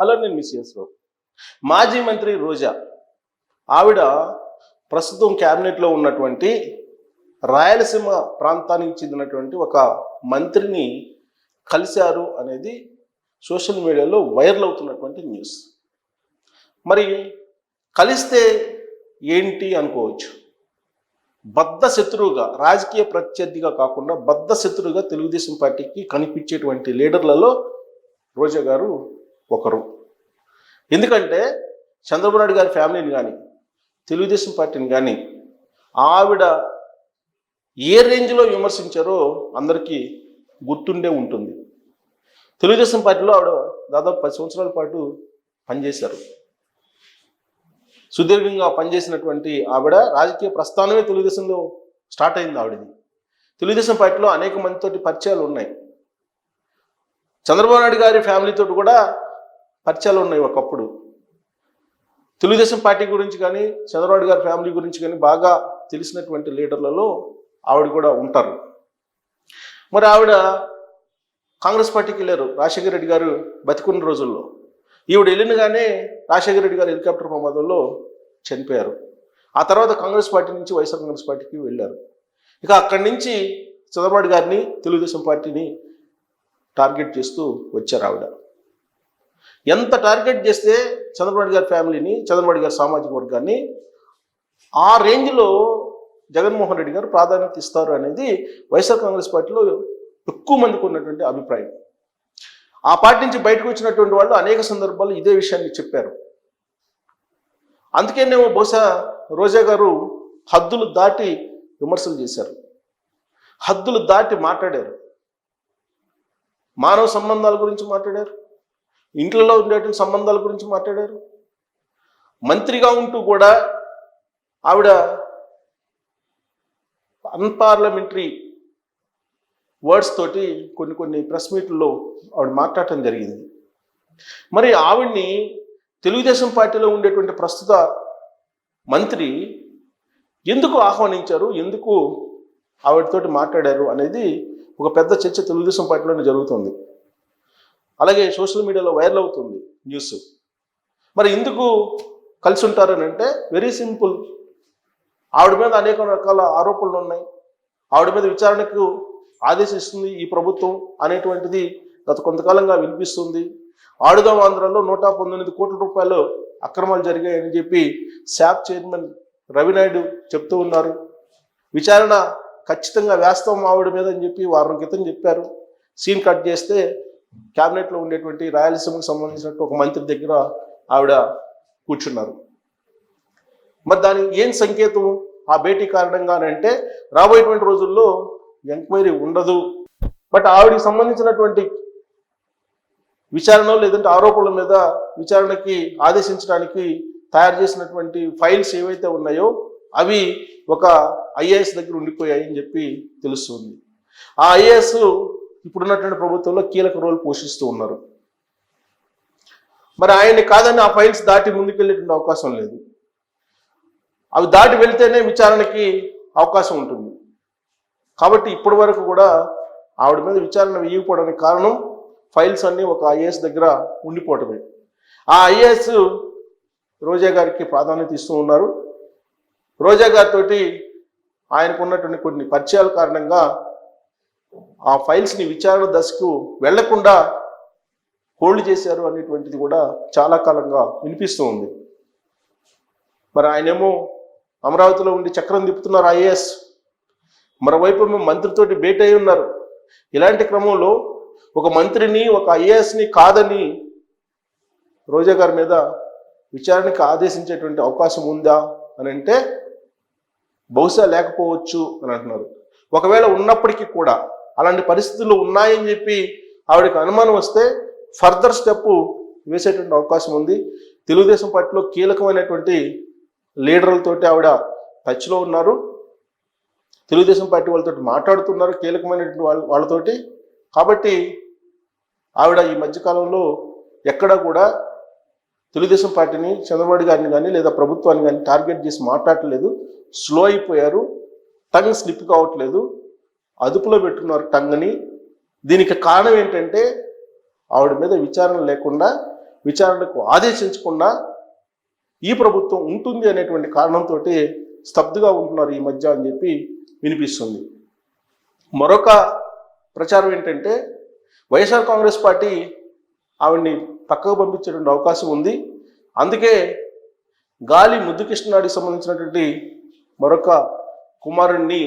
Hello నేను miss రావు మాజీ మంత్రి రోజా ఆవిడ ప్రస్తుతం క్యాబినెట్లో ఉన్నటువంటి రాయలసీమ ప్రాంతానికి చెందినటువంటి ఒక మంత్రిని కలిశారు అనేది సోషల్ మీడియాలో వైరల్ అవుతున్నటువంటి న్యూస్. మరి కలిస్తే ఏంటి అనుకోవచ్చు? బద్ధ శత్రువుగా రాజకీయ ప్రత్యర్థిగా కాకుండా బద్ధ శత్రువుగా తెలుగుదేశం పార్టీకి కనిపించేటువంటి లీడర్లలో రోజా గారు ఒకరు. ఎందుకంటే చంద్రబాబు నాయుడు గారి ఫ్యామిలీని కానీ తెలుగుదేశం పార్టీని కానీ ఆవిడ ఏ రేంజ్లో విమర్శించారో అందరికీ గుర్తుండే ఉంటుంది. తెలుగుదేశం పార్టీలో ఆవిడ దాదాపు పది సంవత్సరాల పాటు పనిచేశారు. సుదీర్ఘంగా పనిచేసినటువంటి ఆవిడ రాజకీయ ప్రస్థానమే తెలుగుదేశంలో స్టార్ట్ అయింది ఆవిడది. తెలుగుదేశం పార్టీలో అనేక మందితోటి పరిచయాలు ఉన్నాయి. చంద్రబాబు నాయుడు గారి ఫ్యామిలీతో కూడా పరిచయాలు ఉన్నాయి ఒకప్పుడు. తెలుగుదేశం పార్టీ గురించి కానీ చంద్రబాబు గారి ఫ్యామిలీ గురించి కానీ బాగా తెలిసినటువంటి లీడర్లలో ఆవిడ కూడా ఉంటారు. మరి ఆవిడ కాంగ్రెస్ పార్టీకి వెళ్ళారు రాజశేఖర రెడ్డి గారు బతికున్న రోజుల్లో. ఈవిడ వెళ్ళినగానే రాజశేఖర రెడ్డి గారు హెలికాప్టర్ ప్రమాదంలో చనిపోయారు. ఆ తర్వాత కాంగ్రెస్ పార్టీ నుంచి వైఎస్ఆర్ కాంగ్రెస్ పార్టీకి వెళ్ళారు. ఇక అక్కడి నుంచి చంద్రబాబు గారిని తెలుగుదేశం పార్టీని టార్గెట్ చేస్తూ వచ్చారు ఆవిడ. ఎంత టార్గెట్ చేస్తే చంద్రబాబు గారి ఫ్యామిలీని చంద్రబాబు గారి సామాజిక వర్గాన్ని ఆ రేంజ్లో జగన్మోహన్ రెడ్డి గారు ప్రాధాన్యత ఇస్తారు అనేది వైఎస్ఆర్ కాంగ్రెస్ పార్టీలో ఎక్కువ మందికి ఉన్నటువంటి అభిప్రాయం. ఆ పార్టీ నుంచి బయటకు వచ్చినటువంటి వాళ్ళు అనేక సందర్భాల్లో ఇదే విషయాన్ని చెప్పారు. అందుకేనేమో బహుశా రోజా గారు హద్దులు దాటి విమర్శలు చేశారు. హద్దులు దాటి మాట్లాడారు. మానవ సంబంధాల గురించి మాట్లాడారు. ఇంట్లో ఉండేటువంటి సంబంధాల గురించి మాట్లాడారు. మంత్రిగా ఉంటూ కూడా ఆవిడ అన్పార్లమెంటరీ వర్డ్స్ తోటి కొన్ని కొన్ని ప్రెస్ మీట్లలో ఆవిడ మాట్లాడటం జరిగింది. మరి ఆవిడ్ని తెలుగుదేశం పార్టీలో ఉండేటువంటి ప్రస్తుత మంత్రి ఎందుకు ఆహ్వానించారు ఎందుకు ఆవిడతోటి మాట్లాడారు అనేది ఒక పెద్ద చర్చ తెలుగుదేశం పార్టీలోనే జరుగుతుంది. అలాగే సోషల్ మీడియాలో వైరల్ అవుతుంది న్యూస్. మరి ఎందుకు కలిసి ఉంటారని అంటే వెరీ సింపుల్. ఆవిడ మీద అనేక రకాల ఆరోపణలు ఉన్నాయి. ఆవిడ మీద విచారణకు ఆదేశిస్తుంది ఈ ప్రభుత్వం అనేటువంటిది గత కొంతకాలంగా వినిపిస్తుంది. ఆడుదాం ఆంధ్రాలో నూట పంతొమ్మిది కోట్ల రూపాయలు అక్రమాలు జరిగాయని చెప్పి శాప్ చైర్మన్ రవినాయుడు చెప్తూ ఉన్నారు. విచారణ ఖచ్చితంగా వేస్తాం ఆవిడ మీద అని చెప్పి వారం క్రితం చెప్పారు. సీన్ కట్ చేస్తే క్యాబినెట్లో ఉండేటువంటి రాయలసీమకు సంబంధించినట్టు ఒక మంత్రి దగ్గర ఆవిడ కూర్చున్నారు. మరి దానికి ఏం సంకేతం ఆ భేటీ కారణంగానంటే రాబోయేటువంటి రోజుల్లో ఎంక్వైరీ ఉండదు. బట్ ఆవిడకి సంబంధించినటువంటి విచారణ లేదంటే ఆరోపణల మీద విచారణకి ఆదేశించడానికి తయారు చేసినటువంటి ఫైల్స్ ఏవైతే ఉన్నాయో అవి ఒక ఐఏఎస్ దగ్గర ఉండిపోయాయని చెప్పి తెలుస్తుంది. ఆ ఐఏఎస్ ఇప్పుడున్నటువంటి ప్రభుత్వంలో కీలక రోల్ పోషిస్తూ ఉన్నారు. మరి ఆయన్ని కాదని ఆ ఫైల్స్ దాటి ముందుకెళ్ళేటువంటి అవకాశం లేదు. అవి దాటి వెళ్తేనే విచారణకి అవకాశం ఉంటుంది. కాబట్టి ఇప్పటి వరకు కూడా ఆవిడ మీద విచారణ వేయకపోవడానికి కారణం ఫైల్స్ అన్నీ ఒక ఐఏఎస్ దగ్గర ఉండిపోవటమే. ఆ ఐఏఎస్ రోజా గారికి ప్రాధాన్యత ఇస్తూ ఉన్నారు. రోజా గారితో ఆయనకు ఉన్నటువంటి కొన్ని పరిచయాల కారణంగా ఆ ఫైల్స్ని విచారణ దశకు వెళ్ళకుండా హోల్డ్ చేశారు అనేటువంటిది కూడా చాలా కాలంగా వినిపిస్తూ ఉంది. మరి ఆయనేమో అమరావతిలో ఉండి చక్రం తిప్పుతున్నారు ఐఏఎస్. మరోవైపు మేము మంత్రితోటి భేటీ అయి ఉన్నారు. ఇలాంటి క్రమంలో ఒక మంత్రిని ఒక ఐఏఎస్ని కాదని రోజా గారి మీద విచారణకి ఆదేశించేటువంటి అవకాశం ఉందా అని అంటే బహుశా లేకపోవచ్చు అని అంటున్నారు. ఒకవేళ ఉన్నప్పటికీ కూడా అలాంటి పరిస్థితులు ఉన్నాయని చెప్పి ఆవిడకి అనుమానం వస్తే ఫర్దర్ స్టెప్ వేసేటువంటి అవకాశం ఉంది. తెలుగుదేశం పార్టీలో కీలకమైనటువంటి లీడర్లతోటి ఆవిడ టచ్లో ఉన్నారు. తెలుగుదేశం పార్టీ వాళ్ళతో మాట్లాడుతున్నారు కీలకమైనటువంటి వాళ్ళ వాళ్ళతోటి. కాబట్టి ఆవిడ ఈ మధ్యకాలంలో ఎక్కడా కూడా తెలుగుదేశం పార్టీని చంద్రబాబు గారిని కానీ లేదా ప్రభుత్వాన్ని కానీ టార్గెట్ చేసి మాట్లాడలేదు స్లో అయిపోయారు. టంగ్ స్లిప్ కావట్లేదు. అదుపులో పెట్టుకున్నారు టంగ్ని. దీనికి కారణం ఏంటంటే ఆవిడ మీద విచారణ లేకుండా విచారణకు ఆదేశించకుండా ఈ ప్రభుత్వం ఉంటుంది అనేటువంటి కారణంతో స్తబ్దుగా ఉంటున్నారు ఈ మధ్య అని చెప్పి వినిపిస్తుంది. మరొక ప్రచారం ఏంటంటే వైఎస్ఆర్ కాంగ్రెస్ పార్టీ ఆవిడ్ని పక్కకు పంపించేటువంటి అవకాశం ఉంది. అందుకే గాలి ముద్దుకృష్ణనాడికి సంబంధించినటువంటి మరొక కుమారుణ్ణి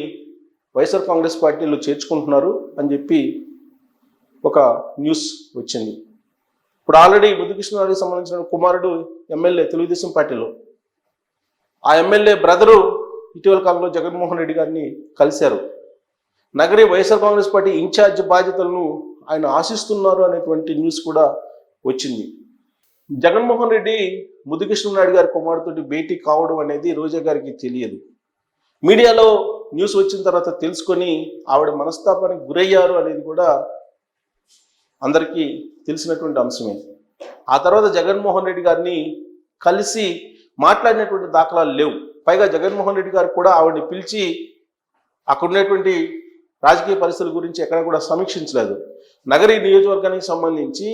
వైఎస్ఆర్ కాంగ్రెస్ పార్టీలో చేర్చుకుంటున్నారు అని చెప్పి ఒక న్యూస్ వచ్చింది. ఇప్పుడు ఆల్రెడీ ముద్దుకృష్ణనాడికి సంబంధించిన కుమారుడు ఎమ్మెల్యే తెలుగుదేశం పార్టీలో. ఆ ఎమ్మెల్యే బ్రదరు ఇటీవల కాలంలో జగన్మోహన్ రెడ్డి గారిని కలిశారు. Nagari YSR Congress party incharge బాధ్యతలను ఆయన ఆశిస్తున్నారు అనేటువంటి న్యూస్ కూడా వచ్చింది. జగన్మోహన్ రెడ్డి ముద్దుకృష్ణనాయుడు గారి కుమారుతోటి భేటీ కావడం అనేది రోజా గారికి తెలియదు. మీడియాలో న్యూస్ వచ్చిన తర్వాత తెలుసుకొని ఆవిడ మనస్తాపానికి గురయ్యారు అనేది కూడా అందరికీ తెలిసినటువంటి అంశమే. ఆ తర్వాత జగన్మోహన్ రెడ్డి గారిని కలిసి మాట్లాడినటువంటి దాఖలాలు లేవు. పైగా జగన్మోహన్ రెడ్డి గారు కూడా ఆవిడని పిలిచి అక్కడ ఉన్నటువంటి రాజకీయ పరిస్థితుల గురించి ఎక్కడ కూడా సమీక్షించలేదు. నగరి నియోజకవర్గానికి సంబంధించి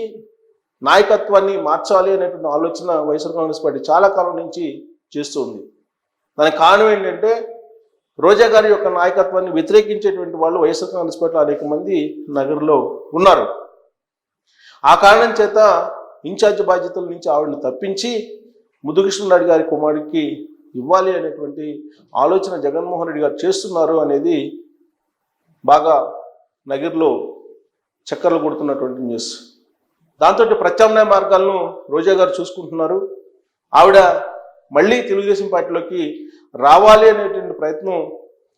నాయకత్వాన్ని మార్చాలి అనేటువంటి ఆలోచన వైఎస్ఆర్ కాంగ్రెస్ పార్టీ చాలా కాలం నుంచి చేస్తూ ఉంది. దానికి కారణం ఏంటంటే రోజా గారి యొక్క నాయకత్వాన్ని వ్యతిరేకించేటువంటి వాళ్ళు వైఎస్ఆర్ కాంగ్రెస్ పార్టీలో అనేక మంది నగరంలో ఉన్నారు. ఆ కారణం చేత ఇన్ఛార్జ్ బాధ్యతల నుంచి ఆవిడని తప్పించి ముద్దుకృష్ణనాయుడు గారి కుమారుడికి ఇవ్వాలి అనేటువంటి ఆలోచన జగన్మోహన్ రెడ్డి గారు చేస్తున్నారు అనేది బాగా నగర్లో చక్కర్లు కొడుతున్నటువంటి న్యూస్. దాంతో ప్రత్యామ్నాయ మార్గాలను రోజా గారు చూసుకుంటున్నారు. ఆవిడ మళ్ళీ తెలుగుదేశం పార్టీలోకి రావాలి అనేటువంటి ప్రయత్నం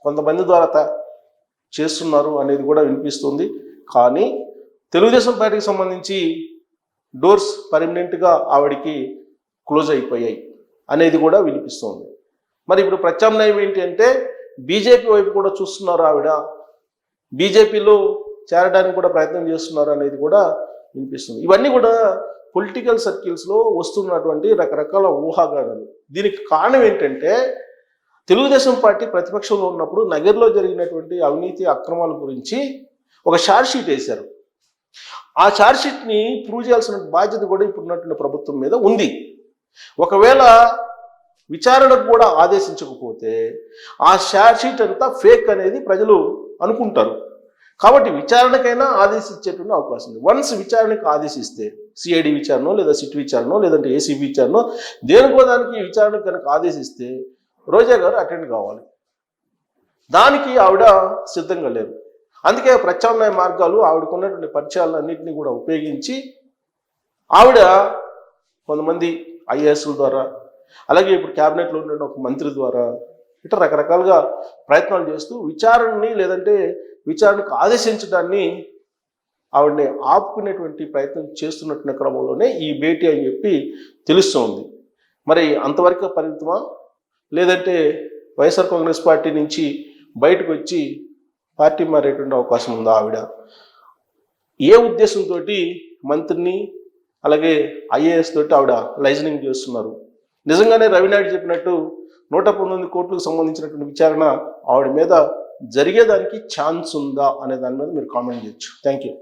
కొంతమంది ద్వారా చేస్తున్నారు అనేది కూడా వినిపిస్తుంది. కానీ తెలుగుదేశం పార్టీకి సంబంధించి డోర్స్ పర్మనెంట్గా ఆవిడికి క్లోజ్ అయిపోయాయి అనేది కూడా వినిపిస్తుంది. మరి ఇప్పుడు ప్రత్యామ్నాయం ఏంటి అంటే బీజేపీ వైపు కూడా చూస్తున్నారు ఆవిడ. బీజేపీలో చేరడానికి కూడా ప్రయత్నం చేస్తున్నారు అనేది కూడా వినిపిస్తుంది. ఇవన్నీ కూడా పొలిటికల్ సర్కిల్స్లో వస్తున్నటువంటి రకరకాల ఊహాగానాలు. దీనికి కారణం ఏంటంటే తెలుగుదేశం పార్టీ ప్రతిపక్షంలో ఉన్నప్పుడు నగర్లో జరిగినటువంటి అవినీతి అక్రమాల గురించి ఒక షార్ట్షీట్ వేశారు. ఆ షార్ట్షీట్ని ప్రూవ్ చేయాల్సిన బాధ్యత కూడా ఇప్పుడున్నటువంటి ప్రభుత్వం మీద ఉంది. ఒకవేళ విచారణకు కూడా ఆదేశించకపోతే ఆ షార్ట్షీట్ అంతా ఫేక్ అనేది ప్రజలు అనుకుంటారు. కాబట్టి విచారణకైనా ఆదేశించేటువంటి అవకాశం ఉంది. వన్స్ విచారణకు ఆదేశిస్తే సిఐడి విచారణ లేదా సిట్ విచారణ లేదంటే ఏసీబీ విచారణ దేనికో దానికి విచారణకు కనుక ఆదేశిస్తే రోజా గారు అటెండ్ కావాలి. దానికి ఆవిడ సిద్ధంగా లేరు. అందుకే ప్రత్యామ్నాయ మార్గాలు ఆవిడకున్నటువంటి పరిచయాలన్నింటినీ కూడా ఉపయోగించి ఆవిడ కొంతమంది ఐఏఎస్ల ద్వారా అలాగే ఇప్పుడు క్యాబినెట్లో ఉన్న ఒక మంత్రి ద్వారా ఇట్లా రకరకాలుగా ప్రయత్నాలు చేస్తూ విచారణని లేదంటే విచారణకు ఆదేశించడాన్ని ఆవిడని ఆపుకునేటువంటి ప్రయత్నం చేస్తున్నటువంటి క్రమంలోనే ఈ భేటీ అని చెప్పి తెలుస్తోంది మరి అంతవరకు పరిమితమా? లేదంటే వైఎస్ఆర్ కాంగ్రెస్ పార్టీ నుంచి బయటకు వచ్చి పార్టీ మారేటువంటి అవకాశం ఉందా ఆవిడ? ఏ ఉద్దేశంతో మంత్రిని అలాగే ఐఏఎస్ తోటి ఆవిడ లైజనింగ్ చేస్తున్నారు? నిజంగానే రవినాయుడు చెప్పినట్టు నూట పంతొమ్మిది కోట్లకు సంబంధించినటువంటి విచారణ ఆవిడ మీద జరిగేదానికి ఛాన్స్ ఉందా అనే దాని మీద మీరు కామెంట్ చేయొచ్చు. Thank you